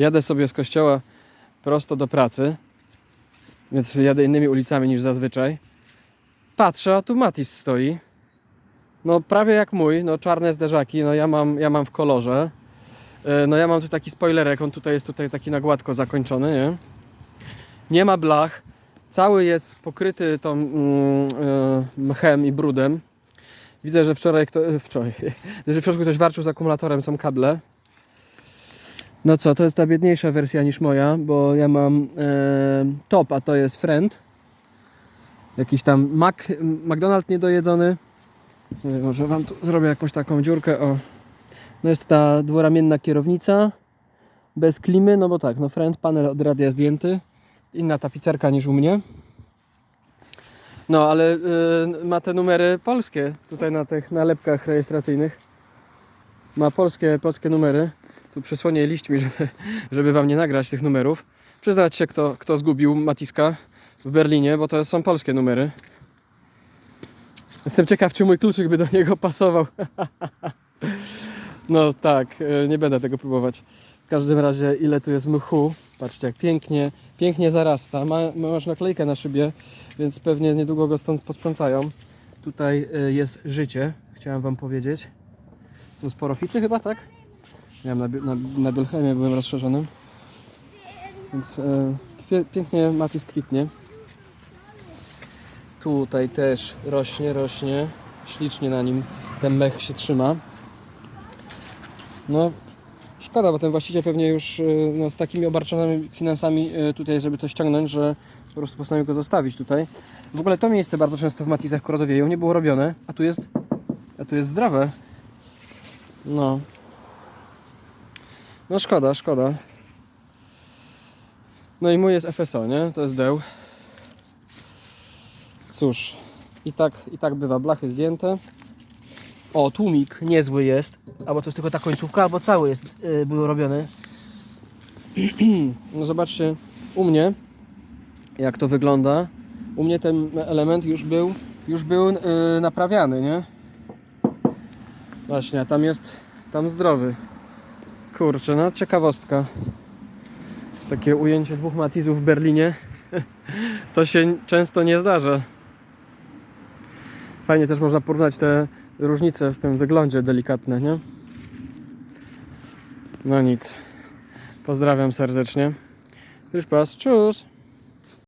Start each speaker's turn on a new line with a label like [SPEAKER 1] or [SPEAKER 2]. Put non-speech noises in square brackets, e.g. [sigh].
[SPEAKER 1] Jadę sobie z kościoła prosto do pracy, więc jadę innymi ulicami niż zazwyczaj. Patrzę, a tu Matis stoi. No prawie jak mój, no czarne zderzaki, no ja mam, ja mam w kolorze. E, No ja mam tu taki spoilerek, on tutaj jest tutaj taki na gładko zakończony, nie? Nie ma blach, cały jest pokryty tą mm, e, mchem i brudem. Widzę, że wczoraj, kto, e, wczoraj, [laughs] że w środku ktoś warczył z akumulatorem, są kable. No co, to jest ta biedniejsza wersja niż moja, bo ja mam e, top, a to jest friend. Jakiś tam Mac, McDonald niedojedzony. Nie wiem, może wam tu zrobię jakąś taką dziurkę. O. No jest ta dwuramienna kierownica. Bez klimy, no bo tak, no friend, panel od radia zdjęty. Inna tapicerka niż u mnie. No, ale y, ma te numery polskie tutaj na tych nalepkach rejestracyjnych. Ma polskie, polskie numery. Tu przysłonię liśćmi, [laughs] żeby, żeby wam nie nagrać tych numerów. Przyznać się, kto, kto zgubił Matiska w Berlinie, bo to są polskie numery. Jestem ciekaw, czy mój kluczyk by do niego pasował. [laughs] No tak, e, nie będę tego próbować. W każdym razie, ile tu jest mchu. Patrzcie, jak pięknie, pięknie zarasta. Ma, masz naklejkę na szybie, więc pewnie niedługo go stąd posprzątają. Tutaj e, jest życie, chciałem wam powiedzieć. Są sporofity chyba, tak? Miałem na, na, na Bielchemie, byłem rozszerzonym. Więc e, pięknie Matis kwitnie. Tutaj też rośnie, rośnie. Ślicznie na nim ten mech się trzyma. No, szkoda, bo ten właściciel pewnie już y, no, z takimi obarczonymi finansami y, tutaj, żeby to ściągnąć, że po prostu postanowił go zostawić tutaj. W ogóle to miejsce bardzo często w Matizach Korodowieju nie było robione, a tu jest, a tu jest zdrowe. No. No szkoda, szkoda. No i mój jest FSO, nie? To jest deł. Cóż, i tak, i tak bywa. Blachy zdjęte. O, tłumik niezły jest. Albo to jest tylko ta końcówka, albo cały jest, yy, był robiony. [clears throat] no zobaczcie, u mnie, jak to wygląda. U mnie ten element już był, już był yy, naprawiany, nie? Właśnie, a tam jest, tam zdrowy. Kurczę, no ciekawostka. Takie ujęcie dwóch matizów w Berlinie. [laughs] To się często nie zdarza. Fajnie też można porównać te różnice w tym wyglądzie delikatne, nie? No nic. Pozdrawiam serdecznie. Już pas, czus!